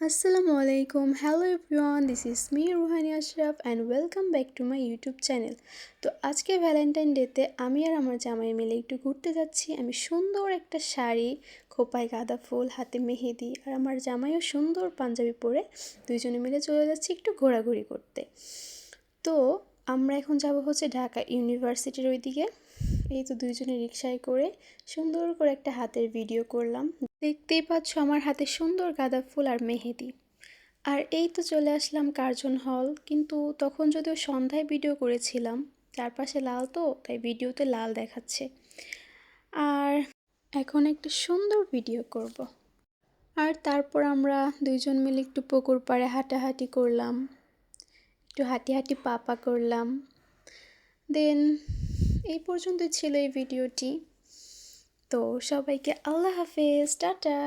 আসসালামু আলাইকুম hello everyone this is me Ruhani Ashraf and welcome back to my YouTube channel তো আজকে Valentine ডেতে আমি আর আমার জামাই মিলে একটু ঘুরতে যাচ্ছি। আমি সুন্দর একটা শাড়ি, খোপায় গাঁদা ফুল, হাতে মেহেদি আর আমার জামাইও সুন্দর পাঞ্জাবি পরে দুইজনে মিলে চলে যাচ্ছি একটু ঘোরাঘুরি করতে। তো আমরা এখন যাব হচ্ছে ঢাকা ইউনিভার্সিটির ওইদিকে। এই তো দুইজনে রিক্সায় করে সুন্দর করে একটা হাতের ভিডিও করলাম। দেখতেই পাচ্ছ আমার হাতে সুন্দর গাঁদা ফুল আর মেহেদি। আর এই তো চলে আসলাম কার্জন হল। কিন্তু তখন যদিও সন্ধ্যায় ভিডিও করেছিলাম চারপাশে লাল তো, তাই ভিডিওতে লাল দেখাচ্ছে। আর এখন একটা সুন্দর ভিডিও করব। আর তারপর আমরা দুইজন মিলে একটু পুকুর পাড়ে হাঁটাহাঁটি করলাম। একটু হাঁটি হাঁটি পাপা করলাম। দেন এই পর্যন্তই ছিল এই ভিডিওটি। তো সবাইকে আল্লাহ হাফেজ টাটা।